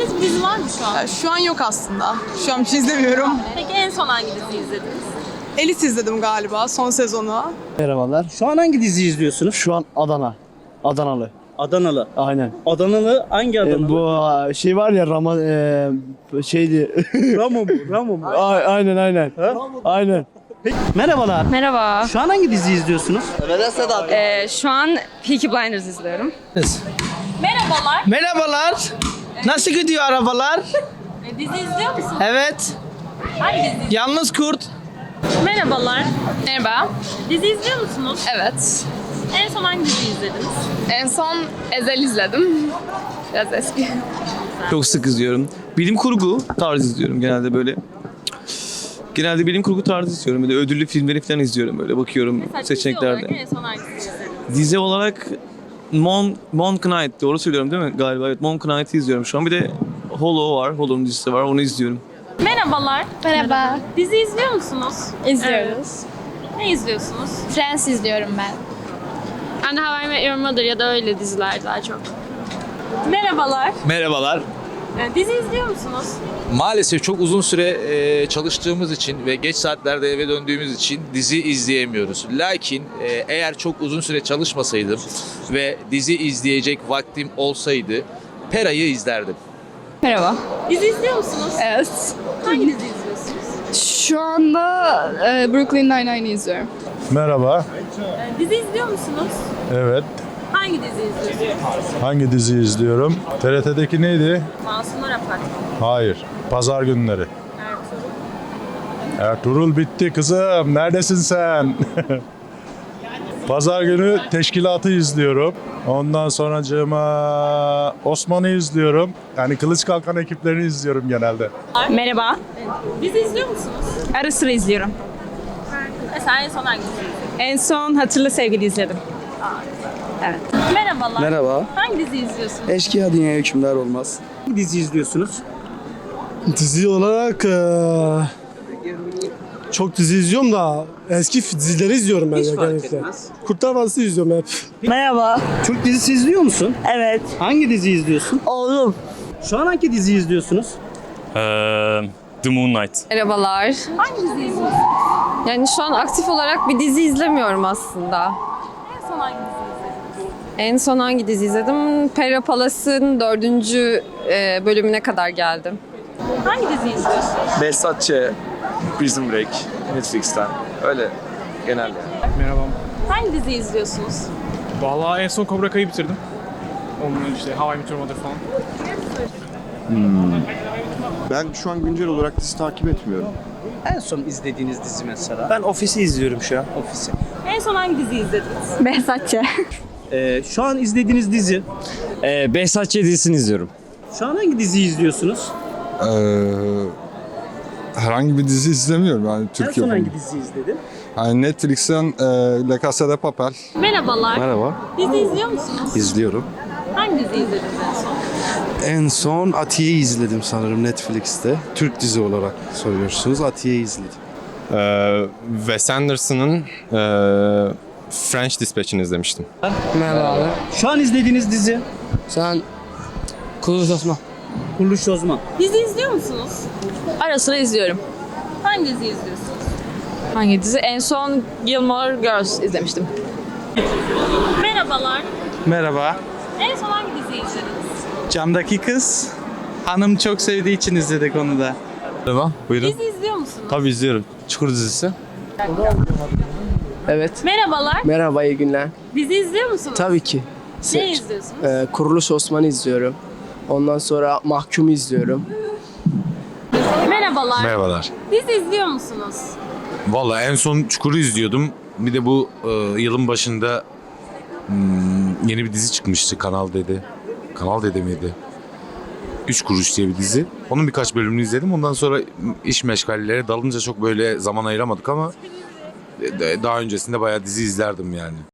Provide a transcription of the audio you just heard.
İzlediğiniz bir dizi var mı şu an? Ya şu an yok aslında. Şu an bir şey izlemiyorum. Peki en son hangi diziyi izlediniz? Elit izledim galiba son sezonu. Merhabalar. Şu an hangi diziyi izliyorsunuz? Şu an Adana. Adanalı. Adanalı. Aynen. Adanalı hangi E, Adanalı? bu şey var ya Rama e, şeydi. Ramo mu? Ramo mu? A- aynen aynen. Aynen. Merhabalar. Merhaba. Şu an hangi diziyi izliyorsunuz? Ee, şu an Peaky Blinders izliyorum. Merhabalar. Merhabalar. Nasıl gidiyor arabalar? E, dizi izliyor musunuz? Evet. Hangi dizi? Yalnız kurt. Merhabalar. Merhaba. Dizi izliyor musunuz? Evet. En son hangi diziyi izlediniz? En son Ezel izledim. Biraz eski. Çok sık izliyorum. Bilim kurgu tarzı izliyorum genelde böyle. Genelde bilim kurgu tarzı izliyorum. Böyle ödüllü filmleri falan izliyorum böyle bakıyorum Mesela dizi seçeneklerde. olarak en son hangisini izlediniz? Dizi olarak Mon Monk Knight doğru söylüyorum değil mi? Galiba evet Monk Knight'ı izliyorum şu an. Bir de Hollow var. Hollow'un dizisi var. Onu izliyorum. Merhabalar. Merhaba. Dizi izliyor musunuz? İzliyoruz. Ne izliyorsunuz? Friends izliyorum ben. Ben de How I Met Your Mother ya da öyle diziler daha çok. Merhabalar. Merhabalar. E, dizi izliyor musunuz? Maalesef çok uzun süre e, çalıştığımız için ve geç saatlerde eve döndüğümüz için dizi izleyemiyoruz. Lakin e, eğer çok uzun süre çalışmasaydım ve dizi izleyecek vaktim olsaydı Pera'yı izlerdim. Merhaba. Dizi izliyor musunuz? Evet. Hangi dizi izliyorsunuz? Şu anda e, Brooklyn Nine-Nine'i izliyorum. Merhaba. Dizi izliyor musunuz? Evet. Hangi dizi izliyorsunuz? Hangi dizi izliyorum? TRT'deki neydi? Masumlar Apartmanı. Hayır. Pazar günleri. Ertuğrul. Ertuğrul bitti kızım. Neredesin sen? Pazar günü teşkilatı izliyorum. Ondan sonracığıma Osman'ı izliyorum. Yani Kılıç Kalkan ekiplerini izliyorum genelde. Merhaba. Dizi izliyor musunuz? Ara sıra izliyorum. Mesela en son hangi dizi izlediniz? En son Hatırlı Sevgili izledim. Merhabalar. Merhaba. Hangi dizi izliyorsunuz? Eşkıya dünya hükümdar olmaz. Hangi diziyi izliyorsunuz? Dizi olarak eee, çok dizi izliyorum da eski dizileri izliyorum ben Hiç fark genellikle. etmez. Kurtlar Vadisi izliyorum hep. Merhaba. Türk dizisi izliyor musun? Evet. Hangi diziyi izliyorsun? Oğlum. Şu an hangi diziyi izliyorsunuz? The Moon Knight. Merhabalar. Hangi dizi izliyorsunuz? Yani şu an aktif olarak bir dizi izlemiyorum aslında. En son hangi dizi? En son hangi dizi izledim? Pera Palas'ın dördüncü e, bölümüne kadar geldim. Hangi dizi izliyorsunuz? Behzatçı, Prison Break, Netflix'ten. Öyle genelde. Merhaba. Hangi dizi izliyorsunuz? Vallahi en son Cobra Kai'yi bitirdim. Onun işte How I Met Your Mother falan. Ben şu an güncel olarak dizi takip etmiyorum. En son izlediğiniz dizi mesela. Ben ofisi izliyorum şu an. Ofisi. En son hangi dizi izlediniz? Behzatçı. Ee, şu an izlediğiniz dizi. Ee, Behzat dizisini izliyorum. Şu an hangi diziyi izliyorsunuz? herhangi bir dizi izlemiyorum. Yani en son hangi diziyi izledin? Yani Netflix'ten e, La Casa de Papel. Merhabalar. Merhaba. Dizi izliyor musunuz? İzliyorum. Hangi dizi izlediniz en son? En son Atiye'yi izledim sanırım Netflix'te. Türk dizi olarak soruyorsunuz. Atiye'yi izledim. Wes Anderson'ın French Dispatch'ini izlemiştim. Merhaba abi. Şu an izlediğiniz dizi. Sen Kılıç Osman. Kuruluş Ozman. Dizi izliyor musunuz? Ara sıra izliyorum. Hangi dizi izliyorsunuz? Hangi dizi? En son Gilmore Girls izlemiştim. Merhabalar. Merhaba. En son hangi diziyi izlediniz? Camdaki kız. Hanım çok sevdiği için izledik onu da. Merhaba, buyurun. Dizi izliyor musunuz? Tabii izliyorum. Çukur dizisi. Evet. Merhabalar. Merhaba iyi günler. Dizi izliyor musunuz? Tabii ki. Ne izliyorsunuz? Ee, Kuruluş Osman'ı izliyorum. Ondan sonra Mahkum'u izliyorum. Merhabalar. Merhabalar. Dizi izliyor musunuz? Valla en son Çukur'u izliyordum. Bir de bu e, yılın başında hmm, yeni bir dizi çıkmıştı Kanal Dede. Kanal Dede miydi? Üç Kuruş diye bir dizi. Onun birkaç bölümünü izledim. Ondan sonra iş meşgallere dalınca çok böyle zaman ayıramadık ama daha öncesinde bayağı dizi izlerdim yani.